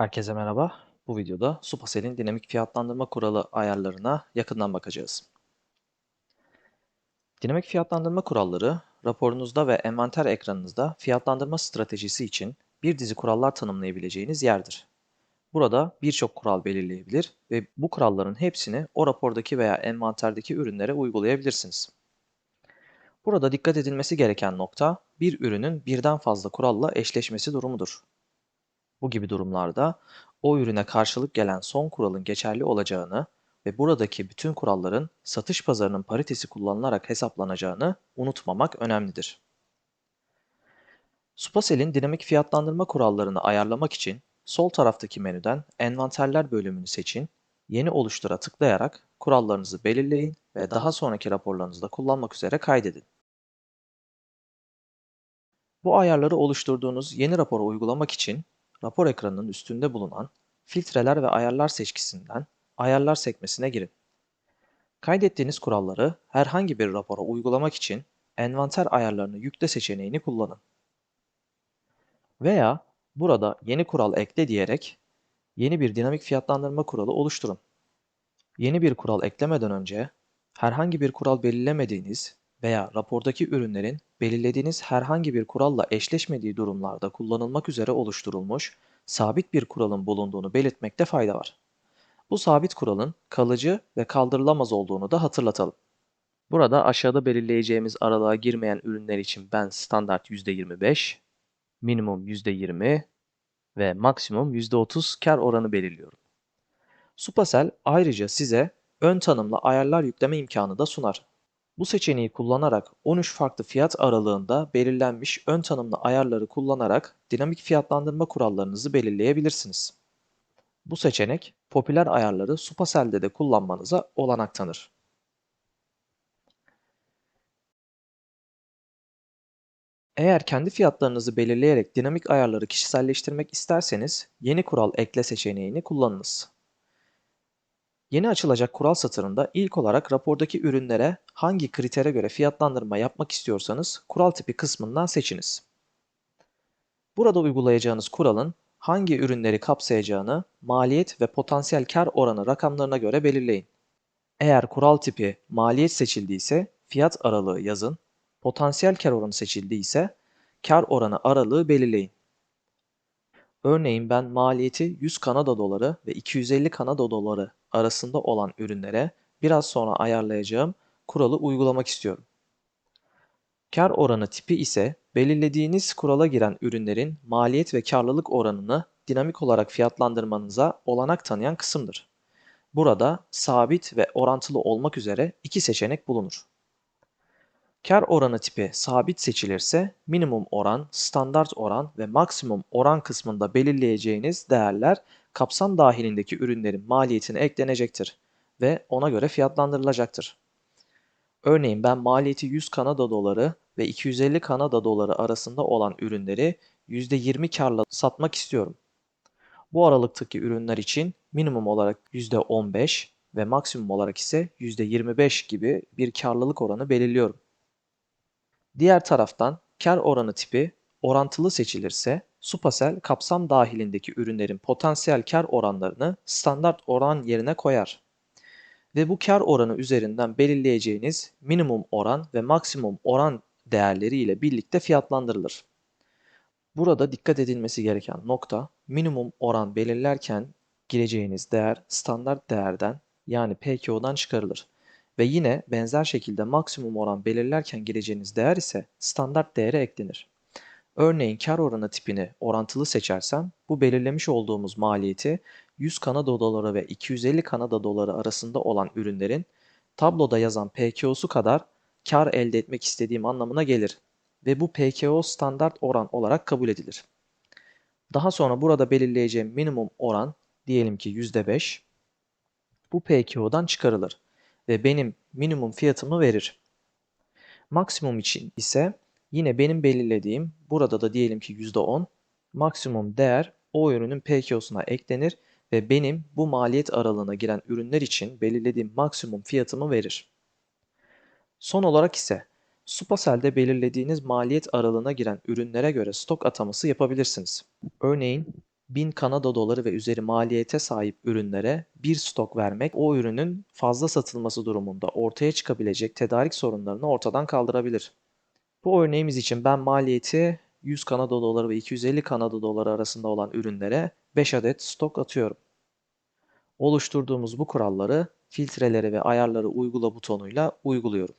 Herkese merhaba. Bu videoda Supasel'in dinamik fiyatlandırma kuralı ayarlarına yakından bakacağız. Dinamik fiyatlandırma kuralları, raporunuzda ve envanter ekranınızda fiyatlandırma stratejisi için bir dizi kurallar tanımlayabileceğiniz yerdir. Burada birçok kural belirleyebilir ve bu kuralların hepsini o rapordaki veya envanterdeki ürünlere uygulayabilirsiniz. Burada dikkat edilmesi gereken nokta, bir ürünün birden fazla kuralla eşleşmesi durumudur. Bu gibi durumlarda o ürüne karşılık gelen son kuralın geçerli olacağını ve buradaki bütün kuralların satış pazarının paritesi kullanılarak hesaplanacağını unutmamak önemlidir. Supasel'in dinamik fiyatlandırma kurallarını ayarlamak için sol taraftaki menüden Envanterler bölümünü seçin, Yeni oluştura tıklayarak kurallarınızı belirleyin ve daha sonraki raporlarınızda kullanmak üzere kaydedin. Bu ayarları oluşturduğunuz yeni raporu uygulamak için rapor ekranının üstünde bulunan Filtreler ve Ayarlar seçkisinden Ayarlar sekmesine girin. Kaydettiğiniz kuralları herhangi bir rapora uygulamak için envanter ayarlarını yükle seçeneğini kullanın. Veya burada yeni kural ekle diyerek yeni bir dinamik fiyatlandırma kuralı oluşturun. Yeni bir kural eklemeden önce herhangi bir kural belirlemediğiniz veya rapordaki ürünlerin belirlediğiniz herhangi bir kuralla eşleşmediği durumlarda kullanılmak üzere oluşturulmuş sabit bir kuralın bulunduğunu belirtmekte fayda var. Bu sabit kuralın kalıcı ve kaldırılamaz olduğunu da hatırlatalım. Burada aşağıda belirleyeceğimiz aralığa girmeyen ürünler için ben standart %25, minimum %20 ve maksimum %30 kar oranı belirliyorum. Supasel ayrıca size ön tanımlı ayarlar yükleme imkanı da sunar. Bu seçeneği kullanarak 13 farklı fiyat aralığında belirlenmiş ön tanımlı ayarları kullanarak dinamik fiyatlandırma kurallarınızı belirleyebilirsiniz. Bu seçenek popüler ayarları Supasel'de de kullanmanıza olanak tanır. Eğer kendi fiyatlarınızı belirleyerek dinamik ayarları kişiselleştirmek isterseniz yeni kural ekle seçeneğini kullanınız. Yeni açılacak kural satırında ilk olarak rapordaki ürünlere hangi kritere göre fiyatlandırma yapmak istiyorsanız kural tipi kısmından seçiniz. Burada uygulayacağınız kuralın hangi ürünleri kapsayacağını maliyet ve potansiyel kar oranı rakamlarına göre belirleyin. Eğer kural tipi maliyet seçildiyse fiyat aralığı yazın, potansiyel kar oranı seçildiyse kar oranı aralığı belirleyin. Örneğin ben maliyeti 100 Kanada doları ve 250 Kanada doları arasında olan ürünlere biraz sonra ayarlayacağım kuralı uygulamak istiyorum. Kar oranı tipi ise belirlediğiniz kurala giren ürünlerin maliyet ve karlılık oranını dinamik olarak fiyatlandırmanıza olanak tanıyan kısımdır. Burada sabit ve orantılı olmak üzere iki seçenek bulunur. Kar oranı tipi sabit seçilirse minimum oran, standart oran ve maksimum oran kısmında belirleyeceğiniz değerler kapsam dahilindeki ürünlerin maliyetine eklenecektir ve ona göre fiyatlandırılacaktır. Örneğin ben maliyeti 100 Kanada doları ve 250 Kanada doları arasında olan ürünleri %20 karla satmak istiyorum. Bu aralıktaki ürünler için minimum olarak %15 ve maksimum olarak ise %25 gibi bir karlılık oranı belirliyorum. Diğer taraftan kar oranı tipi orantılı seçilirse Supasel kapsam dahilindeki ürünlerin potansiyel kar oranlarını standart oran yerine koyar. Ve bu kar oranı üzerinden belirleyeceğiniz minimum oran ve maksimum oran değerleri ile birlikte fiyatlandırılır. Burada dikkat edilmesi gereken nokta minimum oran belirlerken gireceğiniz değer standart değerden yani PKO'dan çıkarılır. Ve yine benzer şekilde maksimum oran belirlerken gireceğiniz değer ise standart değere eklenir. Örneğin kar oranı tipini orantılı seçersem bu belirlemiş olduğumuz maliyeti 100 Kanada doları ve 250 Kanada doları arasında olan ürünlerin tabloda yazan PKO'su kadar kar elde etmek istediğim anlamına gelir ve bu PKO standart oran olarak kabul edilir. Daha sonra burada belirleyeceğim minimum oran diyelim ki %5 bu PKO'dan çıkarılır ve benim minimum fiyatımı verir. Maksimum için ise yine benim belirlediğim burada da diyelim ki %10 maksimum değer o ürünün PKO'suna eklenir ve benim bu maliyet aralığına giren ürünler için belirlediğim maksimum fiyatımı verir. Son olarak ise Supercell'de belirlediğiniz maliyet aralığına giren ürünlere göre stok ataması yapabilirsiniz. Örneğin 1000 Kanada doları ve üzeri maliyete sahip ürünlere bir stok vermek o ürünün fazla satılması durumunda ortaya çıkabilecek tedarik sorunlarını ortadan kaldırabilir. Bu örneğimiz için ben maliyeti 100 Kanada doları ve 250 Kanada doları arasında olan ürünlere 5 adet stok atıyorum. Oluşturduğumuz bu kuralları filtreleri ve ayarları uygula butonuyla uyguluyorum.